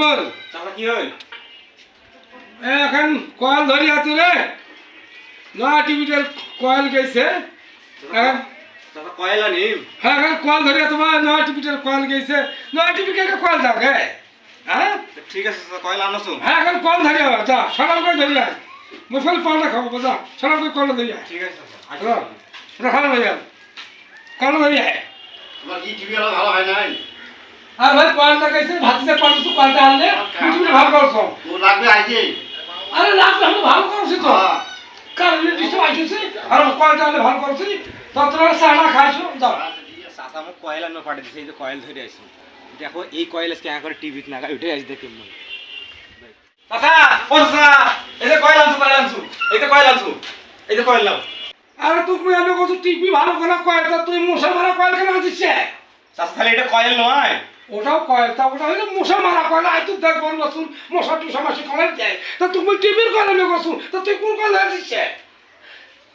বল চাচা কি হই এখন কয়েল ধরি আছো রে নয়া টিভিটার কয়েল গেছে। চাচা কয়লা নিম হ্যাঁ এখন কয়েল ধরি তোমার নয়া টিভিটার কয়েল গেছে। নয়া টিভি কে কয়েল দাও গে হ্যাঁ? ঠিক আছে চাচা কয়লা আনছো। হ্যাঁ এখন কয়েল ধরি আবার যা সরাম করে ধরি আয়। মুসল পাল্টা খাব যা সরাম করে কয়েল ধরি ঠিক আছে চাচা আয়। কয়েল ধরি আয়। তোমার কি টিভি আলো ভালো হয় নাই? আর ভাই কয়েলটা গেছে ভাতিজা কয়েল তো কয়েলটা আনলে টিভি ভালো করছ। ও লাগবে আইছে আরে লাভ আমি ভালো করছি তো। কারণ ডিস্টার্ব আইছে আর কয়েলটা আনলে ভালো করছি ততটা চানা খাইছো? যাও। চাচা মোক কয়েল আনবে পাঠিয়ে দিছে এই যে কয়েল ধরে আইছি। দেখো এই কয়েল আজকে একা করে টিভিতে নাগা উঠে আসি দেখি মন চাচা ও চাচা এই যে কয়েল আনছু কয়েল আনছু এই যে কয়েল আনছু এই যে কয়েল নাও। আরে তুমি আমি কত টিভি ভালো করে কয়েলটা তুই মশা মারা কয়েল কেন আছিস চাচা তাহলে এটা কয়েল নয়। ওটাও কয়েল তা ওটা হইলে মশা মারা কয়েল আই তুই দেখ বল নতুন মশা টুসা মাসি কয়েল দেয়। তা তুমি টিভির আমি কছু তা তুই কোন কয়েল আছিস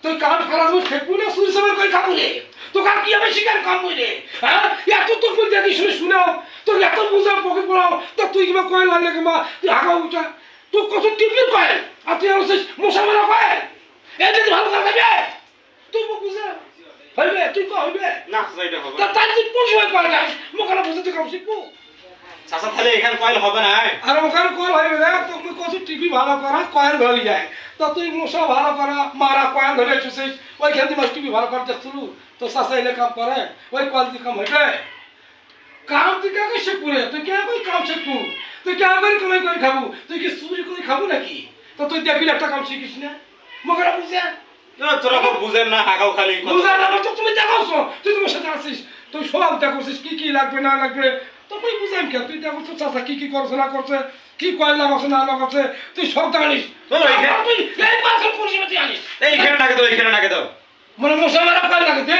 তুই কাম খারাপ হয়ে ঠেকবি না সুরি সময় করে খাব রে? তো কার কি হবে শিকার কাম রে? হ্যাঁ? এত তো তুই দেখি শুনে শুনেও, তোর এত বুঝা পকে পড়াও, তা তুই কিবা কয়েল আনলে কিংবা তুই হাগা উঠা। তুই কত টিভির কয়েল আর তুই আছিস মশা মারা কয়েল এ যদি ভালো খাবে তুই তুই তো না চাচা এটা হবে তা না। তাই তুই কোন সময় কয়েল যাস মোকানা বুঝতে কাম শিখব চাচা তাহলে এখানে কয়েল হবে না আর ওখানে কল হয়ে গেলে তুমি কত টিভি ভালো করা কয়েল ধরে যায়। তা তুই মশা ভালো করা মারা কয়েল ধরে এসেছিস ওই খেলতে মাস টিভি ভালো করতে শুরু। তো চাষা এলে কাম করে ওই কল দিয়ে কাম হইবে? কাম তুই কে শিখব তুই কে কই কাম শিখব? তুই কে করে কামাই করে খাব? তুই কি চুরি করে খাব নাকি? তো তুই দেখবি একটা কাম শিখিস না? মগরা বুঝে না, তোরা তো বুঝেন না হাগাও খালি বুঝা না তো তুমি দেখাওছ তুই তোমার সাথে তুই সব দেখছিস কি কি লাগবে না লাগবে তো তুই বুঝাম কে তুই দেখো তো কি কি করছে না করছে কি কয়েল লাগাচ্ছে না লাগাচ্ছে তুই সব জানিস তো তুই এই পাথর পরিষেবা তুই আনিস। এইখানে নাকে দাও এইখানে নাকে দাও। মানে মশা মারা কয়েল লাগে দে?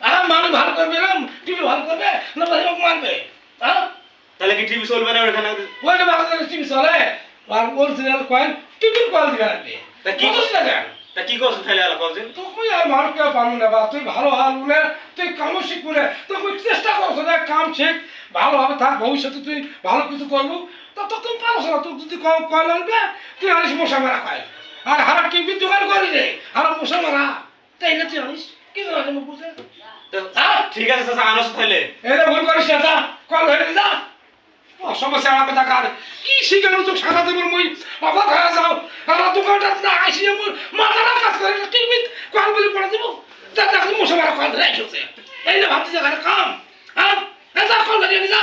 আর মানুষ ভালো করবে না টিভি ভালো করবে না ভাই মারবে? হ্যাঁ তাহলে কি টিভি চলবে না ওখানে ওইটা বাংলাদেশ টিভি চলে। আর অরিজিনাল কয়েল টিভির কয়েল দিবে তা কি- না কেন তা কি করছ তাহলে আর কদিন? তুই আর মানুষ কেউ পারব না বা তুই ভালো হাল বলে তুই কামও শিখব না তুই চেষ্টা করছ না কাম শিখ ভালোভাবে থাক ভবিষ্যতে তুই ভালো কিছু করব। তা তো তুই পারছ না তুই যদি কম কয়েল আনবে তুই আনিস মশা মারা কয়েল আর হারা টিভি দোকান করি রে? হারা মশা মারা। তাই না তুই আনিস? কি জানা তুমি বুঝে? ঠিক আছে চাচা আনস তাহলে। এরে ভুল করিস না যা কল হয়ে যা। সমস্যা আমার কথা কার। কি শিখানো তো সারা দেবর মই? অবাক হয়ে যাও। আর দোকানটা না আসি আমার মাথাটা কাজ করে না টিভি কল বলে পড়ে দেবো। তা যা মশা মারা কল ধরে আসছে এই না ভাবছি যে কাম হ্যাঁ? যা, কল ধরে যা।